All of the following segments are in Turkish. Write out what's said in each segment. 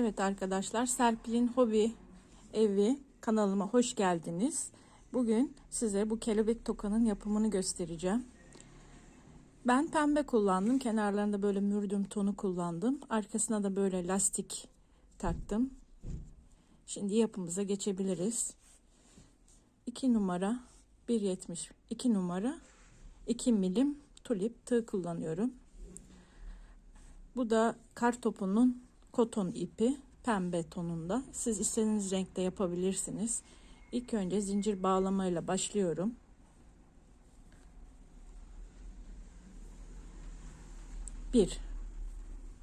Evet arkadaşlar Serpil'in hobi evi kanalıma hoş geldiniz. Bugün size bu kelebek tokanın yapımını göstereceğim. Ben pembe kullandım. Kenarlarında böyle mürdüm tonu kullandım. Arkasına da böyle lastik taktım. Şimdi yapımıza geçebiliriz. 2 numara 1.70 2 numara 2 milim tulip tığ kullanıyorum. Bu da kar topunun koton ipi pembe tonunda. Siz istediğiniz renkte yapabilirsiniz. İlk önce zincir bağlamayla başlıyorum. Bir,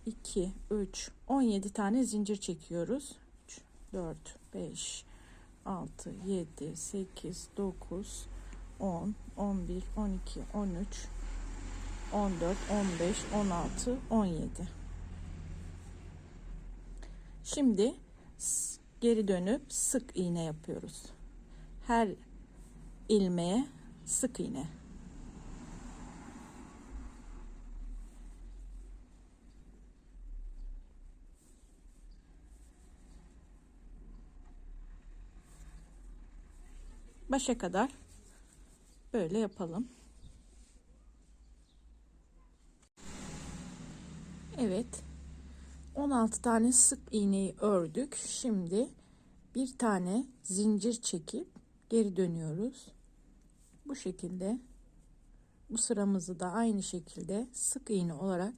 iki, üç, on yedi tane zincir çekiyoruz. Üç, dört, beş, altı, yedi, sekiz, dokuz, on, on bir, on iki, on üç, on dört, on beş, on altı, on yedi. Şimdi geri dönüp sık iğne yapıyoruz. Her ilmeğe sık iğne. Başa kadar böyle yapalım. Evet. 16 tane sık iğneyi ördük. Şimdi bir tane zincir çekip geri dönüyoruz. Bu şekilde bu sıramızı da aynı şekilde sık iğne olarak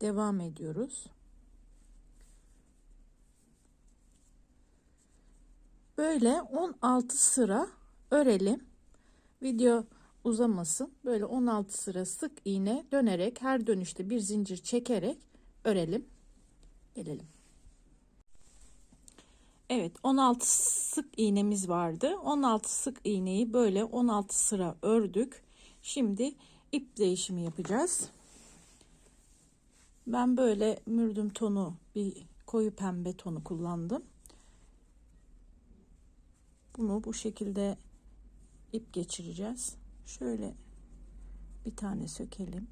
devam ediyoruz. Böyle 16 sıra örelim. Video uzamasın. Böyle 16 sıra sık iğne dönerek her dönüşte bir zincir çekerek örelim. Gelelim. Evet 16 sık iğnemiz vardı. 16 sık iğneyi böyle 16 sıra ördük. Şimdi ip değişimi yapacağız. Ben böyle mürdüm tonu bir koyu pembe tonu kullandım. Bunu bu şekilde ip geçireceğiz. Şöyle bir tane sökelim.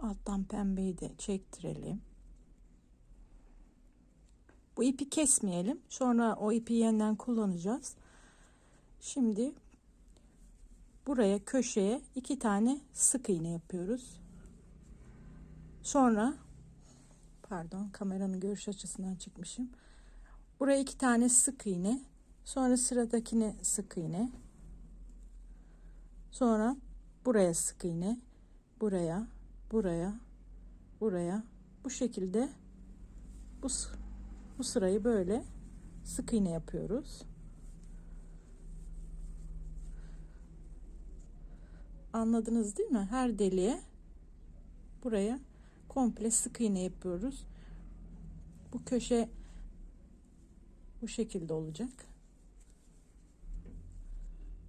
Şu alttan pembeyi de çektirelim. Bu ipi kesmeyelim. Sonra o ipi yeniden kullanacağız. Şimdi buraya köşeye iki tane sık iğne yapıyoruz. Sonra pardon kameranın görüş açısından çıkmışım. Buraya iki tane sık iğne. Sonra sıradakine sık iğne. Sonra buraya sık iğne. Buraya buraya, buraya bu şekilde bu, bu sırayı böyle sık iğne yapıyoruz. Anladınız değil mi? Her deliğe buraya komple sık iğne yapıyoruz. Bu köşe bu şekilde olacak.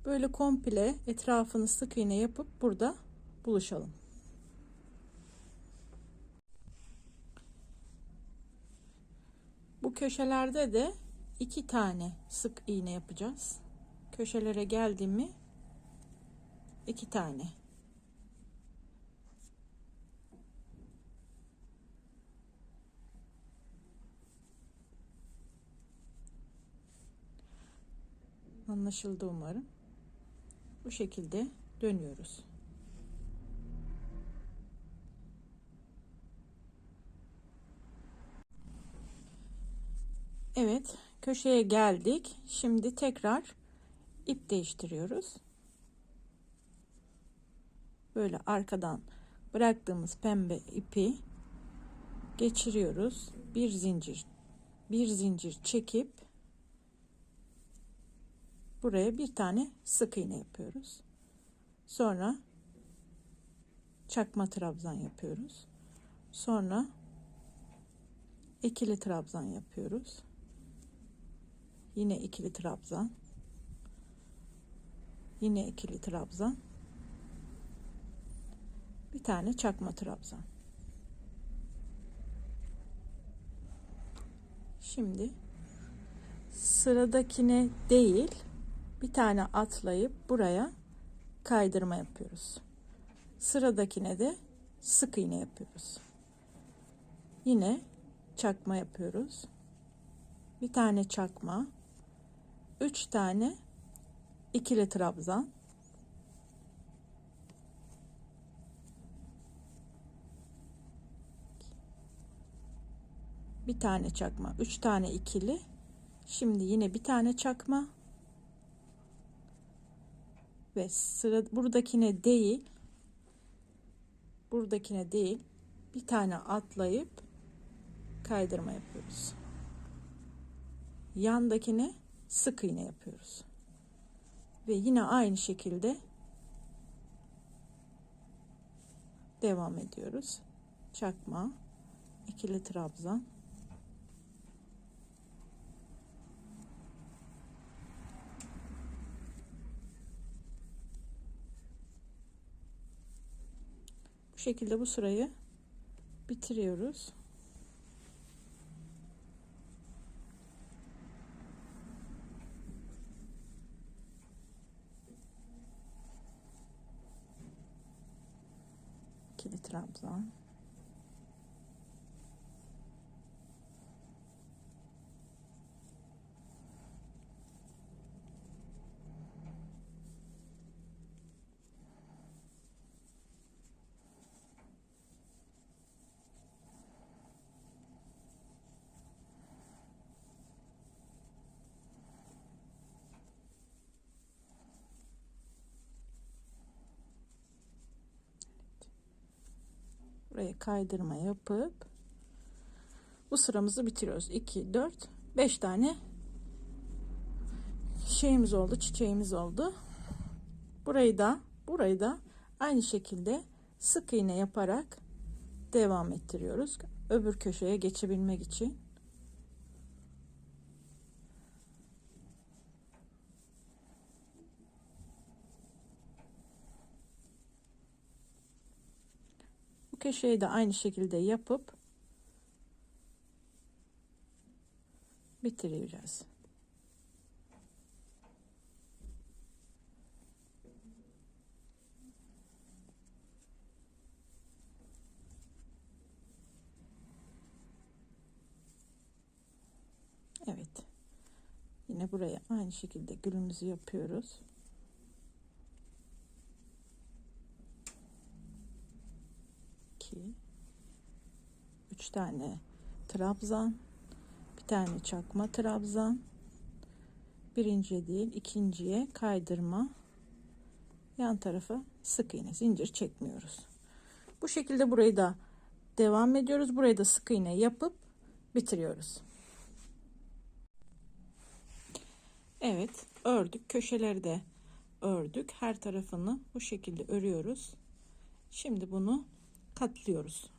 Böyle komple etrafını sık iğne yapıp burada buluşalım. Bu köşelerde de iki tane sık iğne yapacağız. Köşelere geldi mi iki tane. Anlaşıldı umarım. Bu şekilde dönüyoruz. Evet köşeye geldik. Şimdi tekrar ip değiştiriyoruz. Böyle arkadan bıraktığımız pembe ipi geçiriyoruz. Bir zincir bir zincir çekip buraya bir tane sık iğne yapıyoruz. Sonra çakma trabzan yapıyoruz. Sonra ikili trabzan yapıyoruz. Yine ikili trabzan. Yine ikili trabzan. Bir tane çakma trabzan. Şimdi sıradakine değil bir tane atlayıp buraya kaydırma yapıyoruz. Sıradakine de sık iğne yapıyoruz. Yine çakma yapıyoruz. Bir tane çakma, üç tane ikili trabzan, bir tane çakma, üç tane ikili. Şimdi yine bir tane çakma ve sıra buradakine değil buradakine değil bir tane atlayıp kaydırma yapıyoruz. Yandakine sık iğne yapıyoruz. Ve yine aynı şekilde devam ediyoruz. Çakma, ikili trabzan, Bu şekilde bu sırayı bitiriyoruz. İkili trabzan. Buraya kaydırma yapıp bu sıramızı bitiriyoruz. 2, 4, 5 tane şeyimiz oldu, çiçeğimiz oldu. Burayı da, burayı da aynı şekilde sık iğne yaparak devam ettiriyoruz. Öbür köşeye geçebilmek için. Köşeyi de aynı şekilde yapıp bitireceğiz. Evet. Yine buraya aynı şekilde gülümüzü yapıyoruz. 2 3 tane trabzan bir tane çakma trabzan birinci değil ikinciye kaydırma. Yan tarafa sık iğne zincir çekmiyoruz. Bu şekilde burayı da devam ediyoruz. Burayı da sık iğne yapıp bitiriyoruz. Evet ördük. Köşeleri de ördük. Her tarafını bu şekilde örüyoruz. Şimdi bunu katlıyoruz.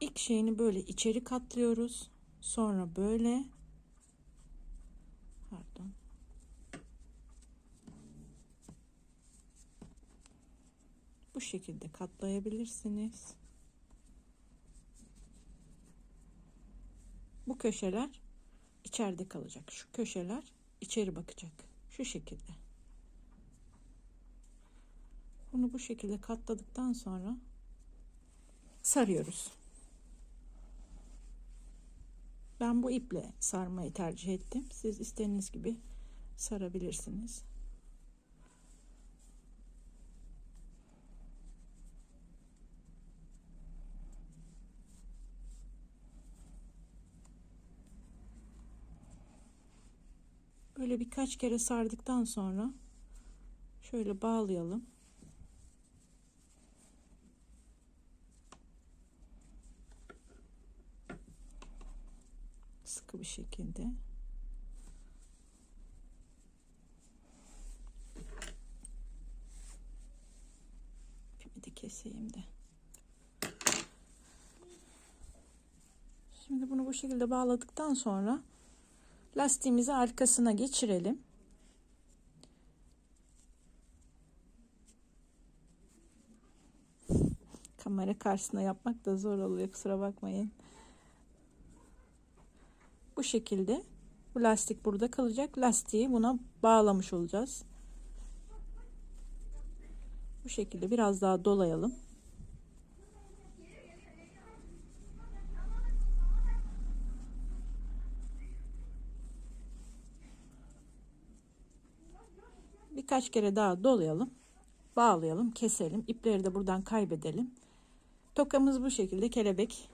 İlk şeyini böyle içeri katlıyoruz. Sonra böyle pardon. Bu şekilde katlayabilirsiniz. Bu köşeler içeride kalacak. Şu köşeler içeri bakacak. Şu şekilde. Bunu bu şekilde katladıktan sonra sarıyoruz. Ben bu iple sarmayı tercih ettim. Siz istediğiniz gibi sarabilirsiniz. Böyle birkaç kere sardıktan sonra şöyle bağlayalım. Sıkı bir şekilde. İpimi de keseyim de. Şimdi bunu bu şekilde bağladıktan sonra lastiğimizi arkasına geçirelim. Kamera karşısında yapmak da zor oluyor kusura bakmayın bu şekilde Bu lastik burada kalacak. Lastiği buna bağlamış olacağız. Bu şekilde biraz daha dolayalım. Birkaç kere daha dolayalım. Bağlayalım, keselim. İpleri de buradan kaybedelim. Tokamız bu şekilde kelebek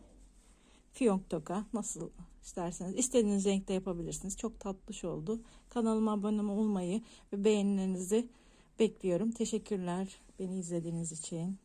fiyonk toka nasıl isterseniz istediğiniz renkte yapabilirsiniz. Çok tatlış oldu. Kanalıma abone olmayı ve beğenilerinizi bekliyorum. Teşekkürler beni izlediğiniz için.